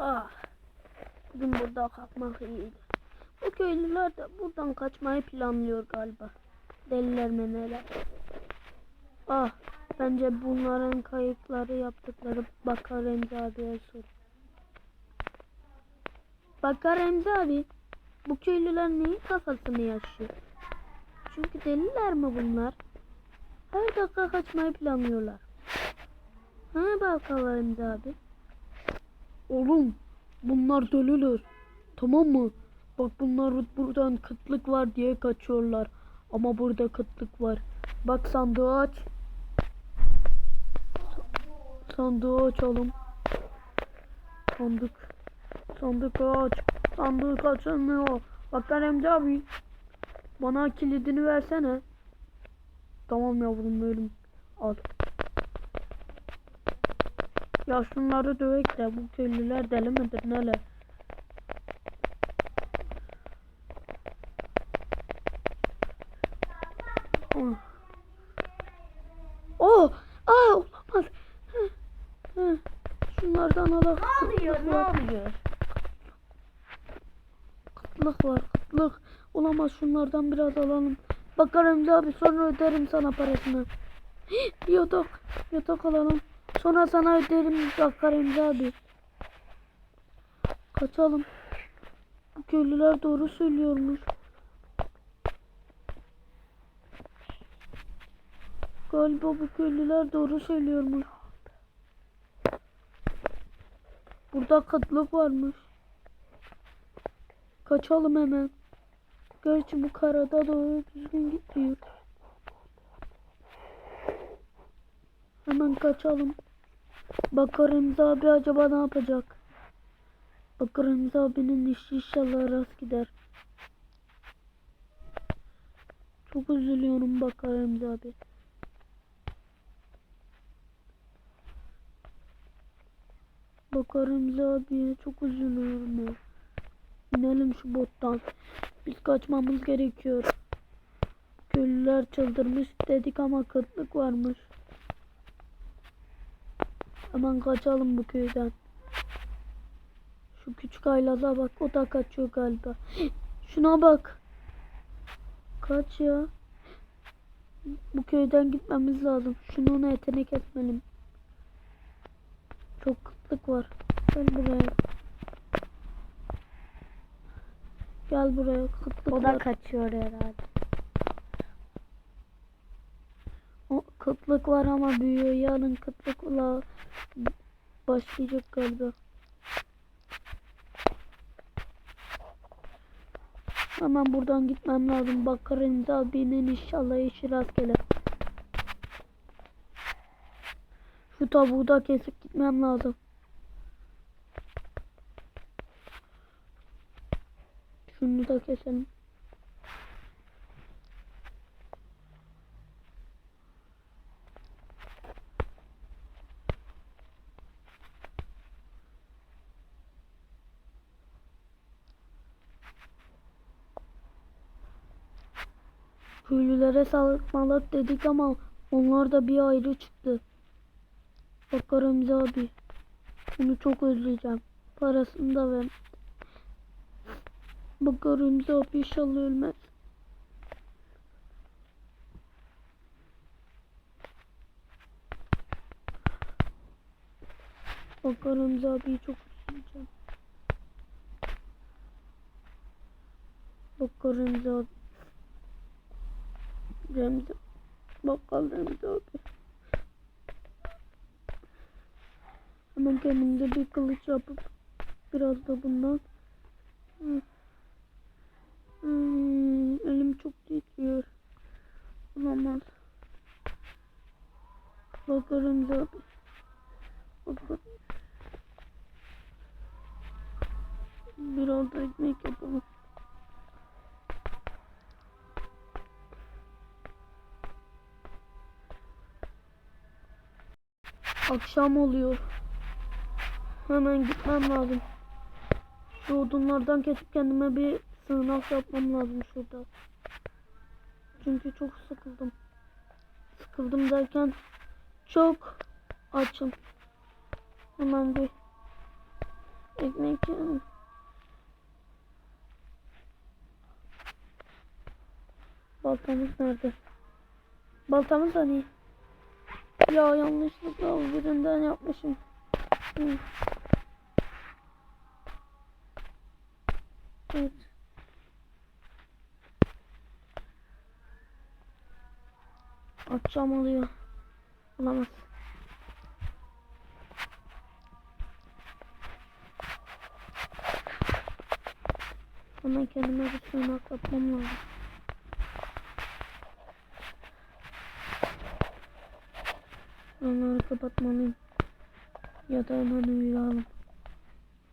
Ah. Bugün burada kalkmak iyiydi. Bu köylüler de buradan kaçmayı planlıyor galiba. Deliler mi neler. Ah. Bence bunların kayıkları yaptıkları Bakar Remzi abiye sor. Bakar Remzi abi. Bu köylüler neyin kafasını yaşıyor? Çünkü deliler mi bunlar? Her dakika kaçmayı planlıyorlar. Ha bakalım Remzi abi. Oğlum bunlar deliler. Tamam mı? Bak bunlar buradan kıtlık var diye kaçıyorlar. Ama burada kıtlık var. Bak sandığı aç. Sa- Sandığı açalım. Sandık. Sandık aç. Sandık açılmıyor. Bak Remzi abi. Bana kilidini versene. Tamam yavrum verim. Al. Ya şunları dövek de bu köylüler deli midir neler? Oh. Oh! Aa olamaz. Hı. Şunlardan alalım. Ne oluyor? Ne oluyor? Kıtlık var kıtlık. Olamaz şunlardan biraz alalım. Bakarım abi sonra öderim sana parasını. Hih, Yatak. Yatak alalım. Sonra sana öderim bakarım abi. Kaçalım. Bu köylüler doğru söylüyormuş. Galiba bu köylüler doğru söylüyormuş. Burada kıtlık varmış. Kaçalım hemen. Gerçi bu karada doğru düzgün gitmiyor. Hemen kaçalım. Bakarım abi acaba ne yapacak? Bakarım abinin işi inşallah rast gider. Çok üzülüyorum Bakarım abi. Bakarım abiye çok üzülüyorum ya. İnelim şu bottan. Biz kaçmamız gerekiyor. Köylüler çıldırmış dedik ama kıtlık varmış. Hemen kaçalım bu köyden. Şu küçük aylaza bak o da kaçıyor galiba. Şuna bak. Kaç ya. Bu köyden gitmemiz lazım. Şunun etini kesmeliyim. Çok kıtlık var. Gel buraya. Gel buraya kıtlık O var. da kaçıyor herhalde. O kıtlık var ama büyüyor. Yarın kıtlıkla başlayacak galiba. Hemen buradan gitmem lazım. Bakarım abinin inşallah işi rastgele. Şu tavuğu da kesip gitmem lazım. Şunu da keselim. Köylülere saldırmalar dedik ama onlar da bir ayrı çıktı. Bakarım abi. Bunu çok özleyeceğim. Parasını da ver. Bakarım abi inşallah ölmez. Bakarım abi çok özleyeceğim. Bakarım abi. Remzi. Bakkal Remzi abi. Hemen kendimize bir kılıç yapıp biraz da bundan. Hmm, elim çok titriyor. Olamaz. Bakarım abi. Bakarım. Biraz da ekmek yapalım. Akşam oluyor. Hemen gitmem lazım. Şu odunlardan kesip kendime bir sığınak yapmam lazım şurada. Çünkü çok sıkıldım. Sıkıldım derken çok açım. Hemen bir Ekmek yiyorum. Baltamız nerede? Baltamız hani? Ya yanlışlıkla birinden yapmışım. Evet. Atacağım oluyor. Olamaz. Hemen kendime bir sığınak yapmam lazım. Onları kapatmalıyım. Ya da hemen uyuyalım.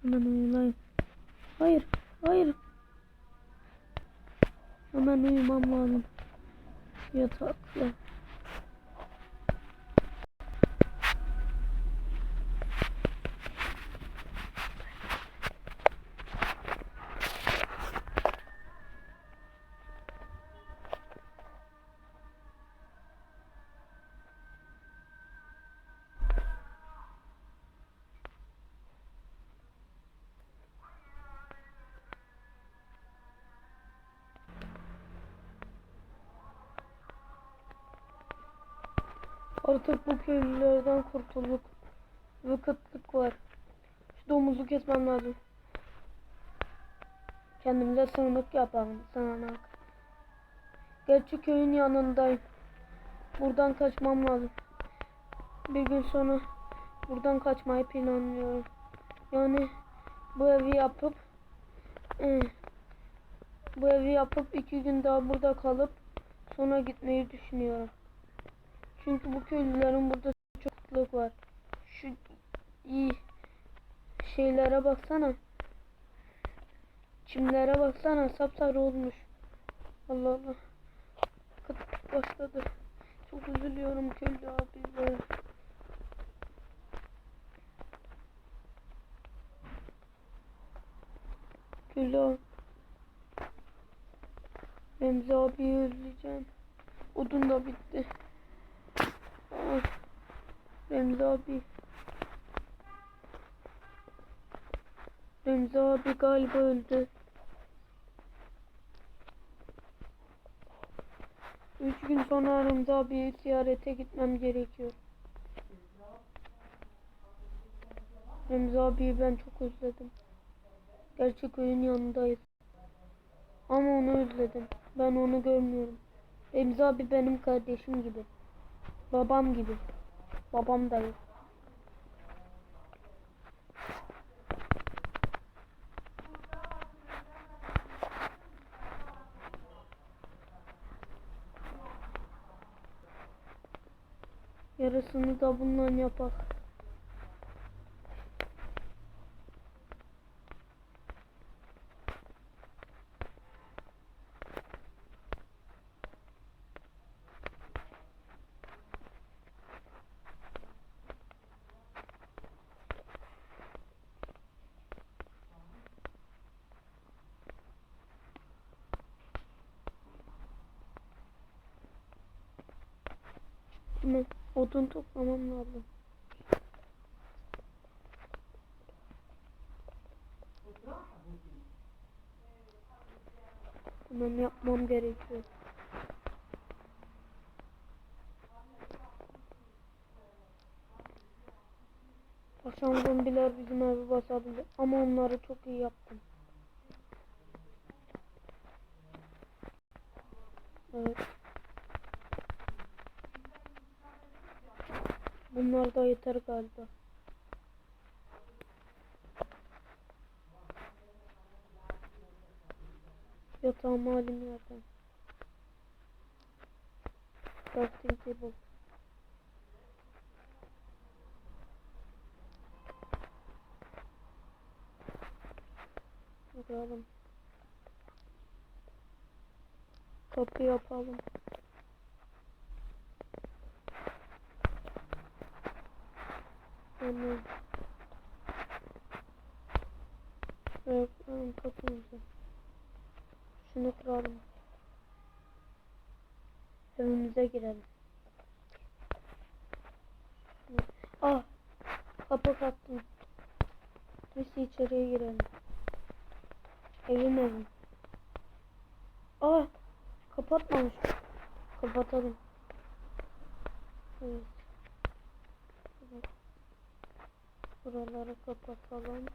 Hemen uyuyayım. Hayır, hayır. Hemen uyumam lazım. Yatakla. Artık bu köylülerden kurtulduk. Ve kıtlık var. Şu domuzu kesmem lazım. Kendimize sığınak yapalım. Sığınak. Gerçi köyün yanındayım. Buradan kaçmam lazım. Bir gün sonra buradan kaçmayı planlıyorum. Yani bu evi yapıp eh, bu evi yapıp iki gün daha burada kalıp sonra gitmeyi düşünüyorum. Çünkü bu köylülerin burada çok kıtlık var. Şu iyi şeylere baksana. Çimlere baksana sapsarı olmuş. Allah Allah. Kıtlık başladı. Çok üzülüyorum köylü abilere. Abi. Remzi abiyi özleyeceğim. Odun da bitti. Remzi abi. Remzi abi galiba öldü. Üç gün sonra Remzi abiyi ziyarete gitmem gerekiyor. Remzi abiyi ben çok özledim. Gerçek köyün yanındayız. Ama onu özledim. Ben onu görmüyorum. Remzi abi benim kardeşim gibi. Babam gibi. Babam da yok. Yarısını da bundan yapak. Hemen odun toplamam lazım. Hemen yapmam gerekiyor. Akşam zombiler bizim evi basabilir ama onları çok iyi yaptım. Evet. Bunlar da yeter galiba. Yatağımı alayım yerden. Crafting table. Bakalım. Kapı yapalım. Tamam. Tamam kapımızı. Şunu kıralım. Evimize girelim. Ah! Kapı kattım. Biz içeriye girelim. Evim evim. Aa kapatmamış. Kapatalım. Evet. Buraları kapatalım.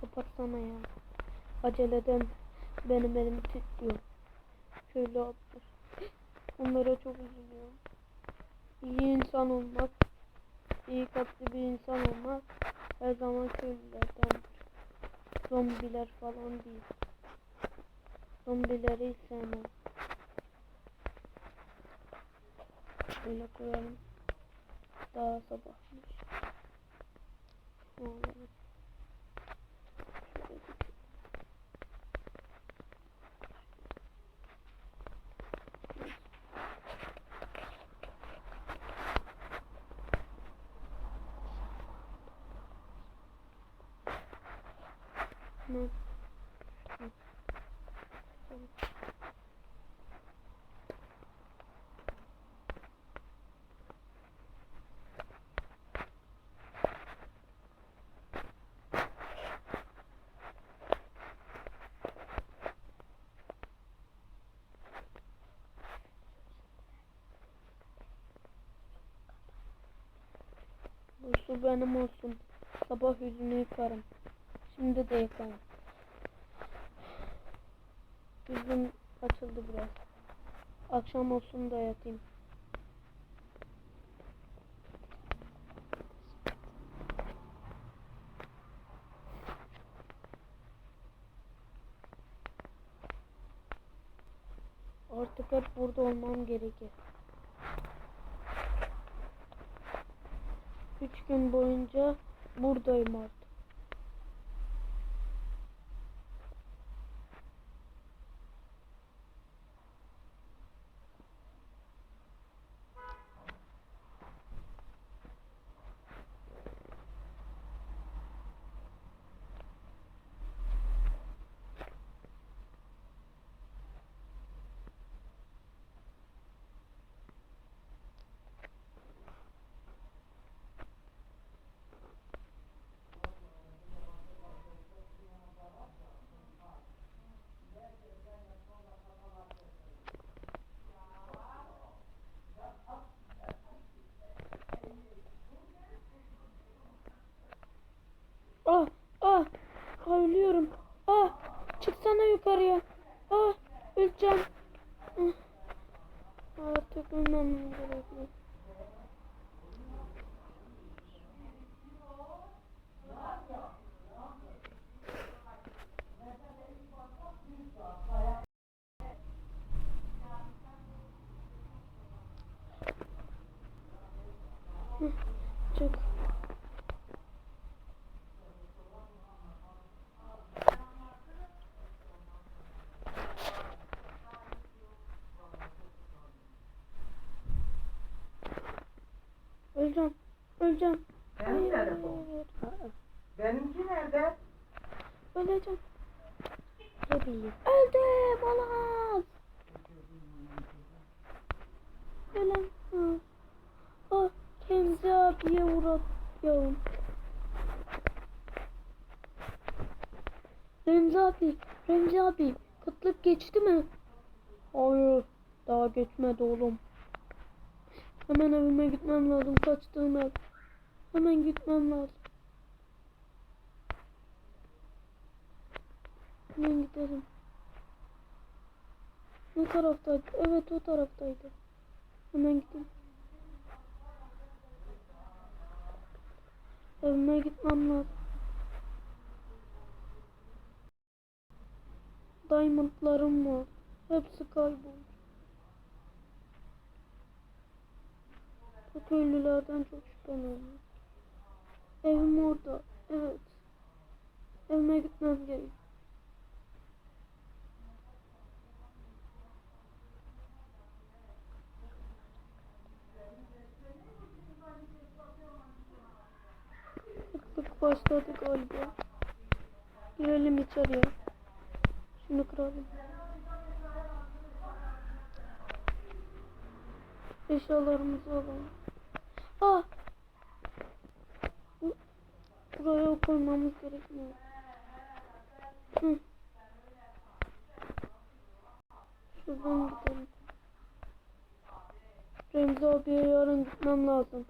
Kapatsana ya. Aceleden benim elim titriyor. Şöyle attır. Onlara çok üzülüyorum. İyi insan olmak, iyi kalpli bir insan olmak her zaman köylülerdendir. Zombiler falan değil. Zombileri sevmem. Şöyle koyalım. Daha sabahmış. Şöyle bir- Ne? Bu su benim olsun. Sabah yüzünü yıkarım. Şimdi de yıkarım. Yüzüm açıldı biraz. Akşam olsun da yatayım. Artık hep burada olmam gerekir. Üç gün boyunca buradayım artık. Ah ah ah ölüyorum. Ah çıksana yukarıya. Ah öleceğim. Ah, Artık ölmem gerekiyor. Hı, Çık. Öleceğim. Öleceğim. Benim telefon. Benimki nerede? Öleceğim. Ne bileyim. Öldüm. Olamaz. Ölen. Ha. Ah. Kenzi abiye uğratıyorum. Remzi abi. Remzi abi. Kıtlık geçti mi? Hayır. Daha geçmedi oğlum. Hemen evime gitmem lazım. Kaçtığım ev. Hemen gitmem lazım. Hemen gidelim. Ne taraftaydı? Evet o taraftaydı. Hemen gideyim. Evime gitmem lazım. Diamondlarım var. Hepsi kayboldu. Bu köylülerden çok şüpheleniyorum. Evim orada. Evet. Evime gitmem gerek. Kıtlık başladı galiba. Girelim içeriye. Şunu kıralım. Eşyalarımızı alalım. Ah! Buraya koymamız gerekmiyor. Hı. Şuradan gidelim. Remzi abiye yarın gitmem lazım.